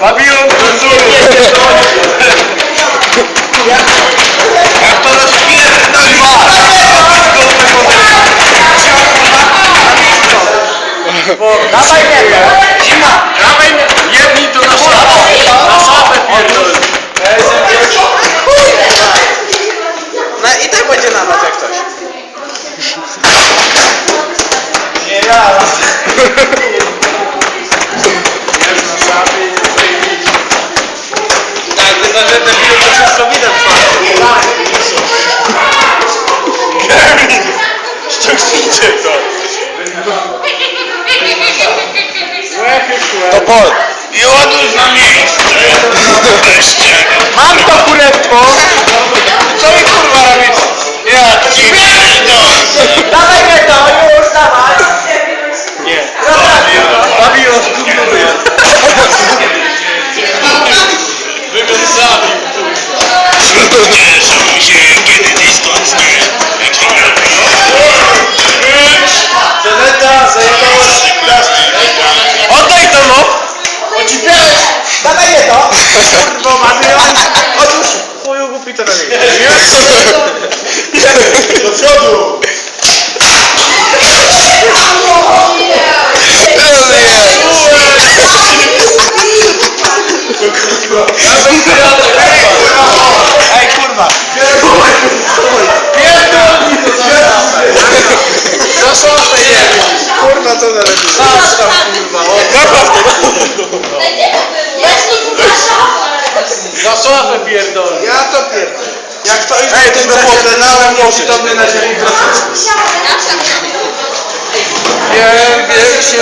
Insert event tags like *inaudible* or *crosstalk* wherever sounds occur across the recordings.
Babilon cenzuruje. Jak to rozpierdoli Dawaj mnie! Zima, dawaj jedni to na szafę. Na szafę pierdol. No i tak będzie na noc jak coś. Nie ja. Pol. I odłóż na miejsce. Wreszcie. Mam to kurewko! Co wy kurwa robicie? Ja ci pierdolę. Kurwa, Babilon! Otóż chuju głupi to robi. Do przodu! Jak to idzie, Ej, to do poplenałem musi do mnie na ziemi troszeczkę. Wiem, wiem się,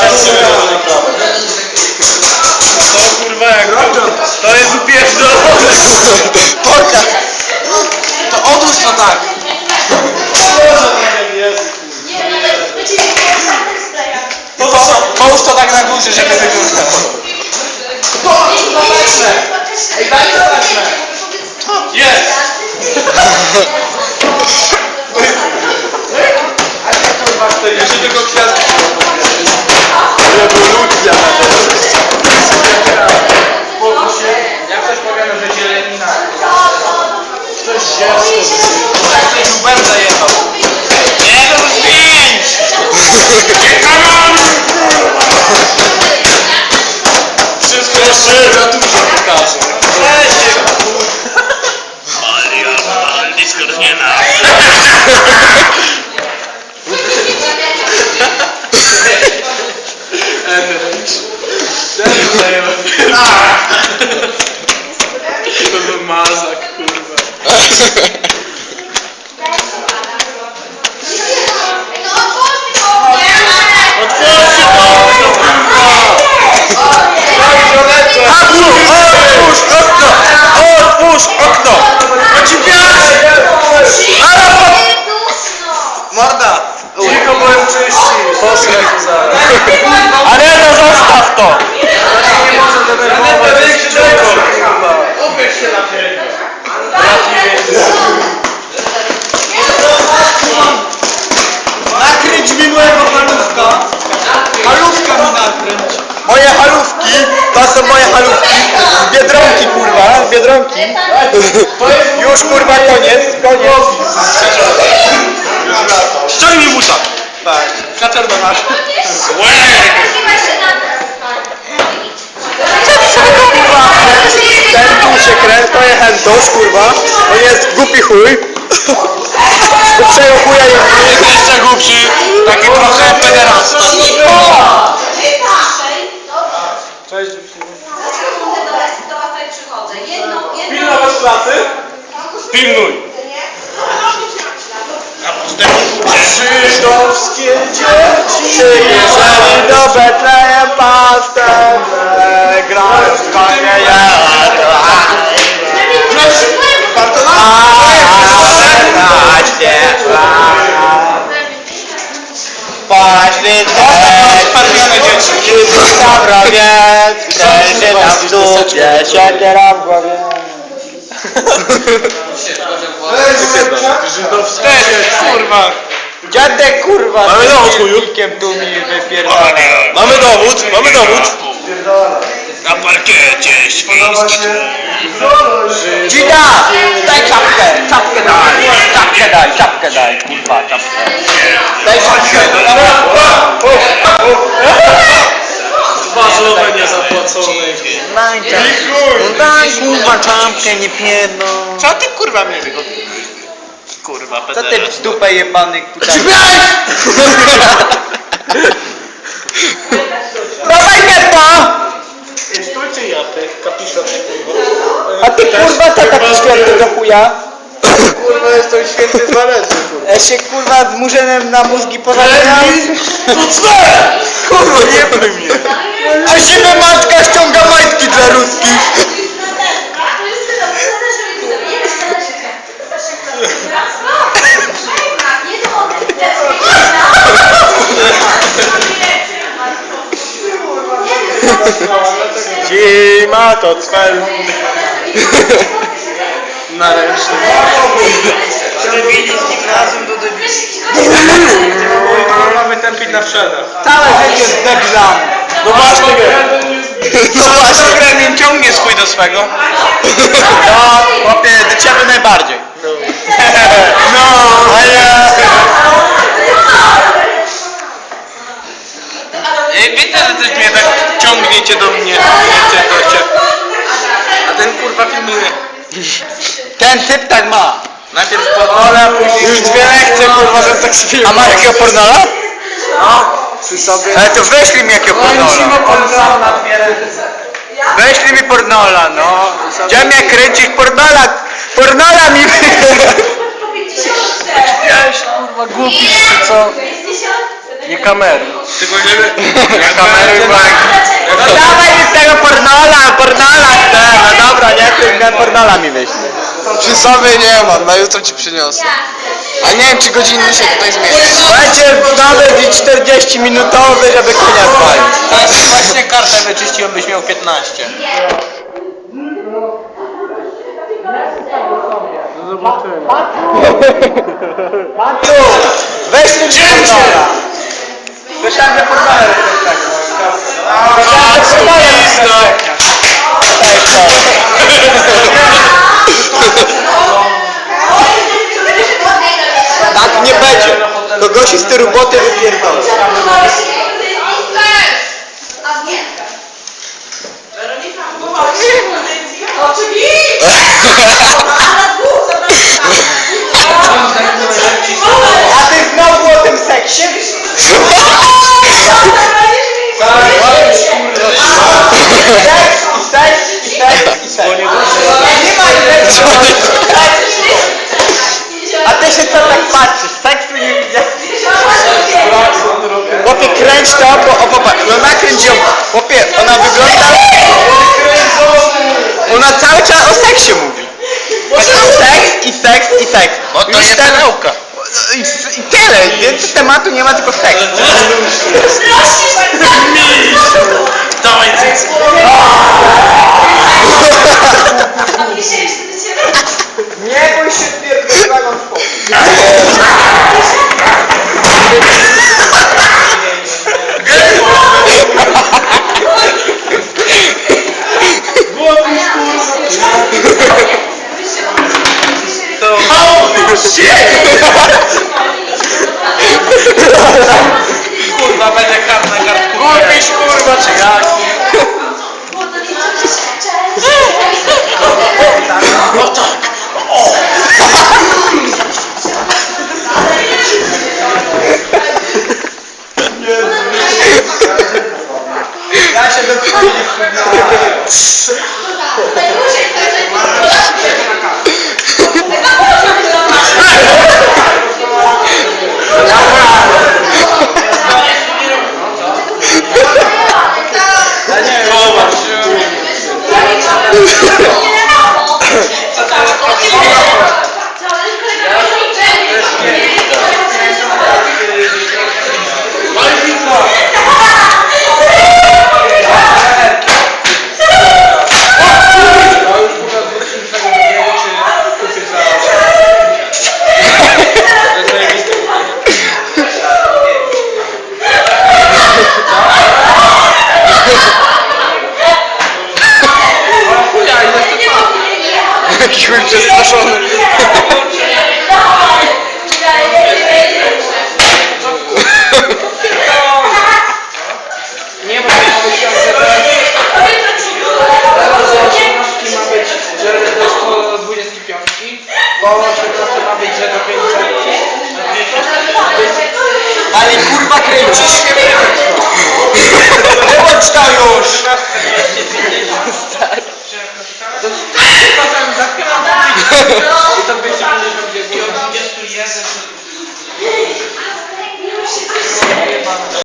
Każdy Masz. To kurwa jak to, to jest upierdolone! Pokaż! To odłóż to tak! No To, połóż to tak na górze, żeby wyglądało. Ej, daj! Jest! *laughs* you know. Arena, zostaw to! Nie może denerwować. Ubierz się na. Nakryć mi mojego halówka. Halówka mi nakręć. Moje halówki, to są moje halówki. Biedronki, kurwa, Biedronki. Już, kurwa, koniec, koniec. Ściągnij buta. Tak. Kacer do nas. Ten tu się kręć, to jest hentosz, kurwa. On jest głupi chuj. Głupszego chuja nie jest jeszcze głupszy. Taki trochę pederasta. Żydowskie dzieci przyjeżdżali do Betlejem pasterze, grając konie jadła. Poszli dzieci. Dobrowiec, kręży nam w dupie, siekiera w głowie. Żydowskie, kurwa. Dziadek kurwa. Mamy z dowód, chuju. silnikiem tu mi wypierdala. Mamy dowód, mamy dowód. Na parkiecie świński Dzida! Daj czapkę! Czapkę daj! Czapkę daj, czapkę daj, kurwa, czapkę. Daj czapkę! Wazowe niezapłacone. Daj czapkę. Daj kurwa czapkę, nie pierdol. Co ty kurwa mnie tego... Kurwa, Co ty w dupę jebany tutaj? Dawaj gęba! Stójcie japy, kapiszon A ty kurwa co taki święty do chuja? Kurwa, jestem święty z kurwa. Ja się kurwa z murzenem na mózgi pozamieniał. To cwe! Kurwa, nie pluj mnie. A siebie matka ściąga majtki dla ruskich. Zima to cwel. Naręczny. Debili z gimnazjum do debili. Mamy tępić na wszedach. Całe życie z debilami. No właśnie, No właśnie. Gremlin ciągnie swój do swego. No, chłopie, do ciebie najbardziej. No, a ja... Ej, wiecie, że coś mnie tak ciągniecie do mnie. Wiecie, to cię. A ten kurwa filmuje. Ten typ tak ma. Najpierw podolę, później... Już dwie lekcje, kurwa, że tak się A ma jakiego pornola? No, przy sobie. Ale to wyślij mi jakiego pornola. Wyślij mi pornola, no. Gdzie mnie kręcić pornola? Pornola mi Jaś, kurwa, głupi, czy co? Nie kamery. Nie bank. No dawaj mi tego pornola, pornola chcę. No dobra, nie, ty pornola mi wyślij. Przy sobie nie ma, na jutro ci przyniosę. A nie wiem, czy godziny się tutaj zmieni. Będzie nawet i 40 minutowy, żeby konia spalić. Tak, właśnie kartę wyczyściłem, byś miał 15. Matu, weź mi pornola. Słyszałem, że pornola jest tak. Że jest tak. Tak nie będzie. To gości z tej roboty wypierdolą. A ty znowu o tym seksie? A ty się co tak patrzysz? Seksu nie widziałeś? Chłopie, kręć to, bo o popatrz, no nakręć ją. Chłopie, ona wygląda... Ona cały czas o seksie mówi. Seks i seks i seks. Bo to Już jest ten- perełka. I, I tyle, więcej tematu nie ma, tylko seks. Dawaj cycy. Nie bój się pierdolnego spokój. Jaki chuj przestraszony. Nie, bo ja myślałem, że teraz, teraz że 18 ma być, że do 125, bo 18 ma być, że do 500, a 10 ma być Ale kurwa kręcisz? Nie bądź tam już! *laughs* И там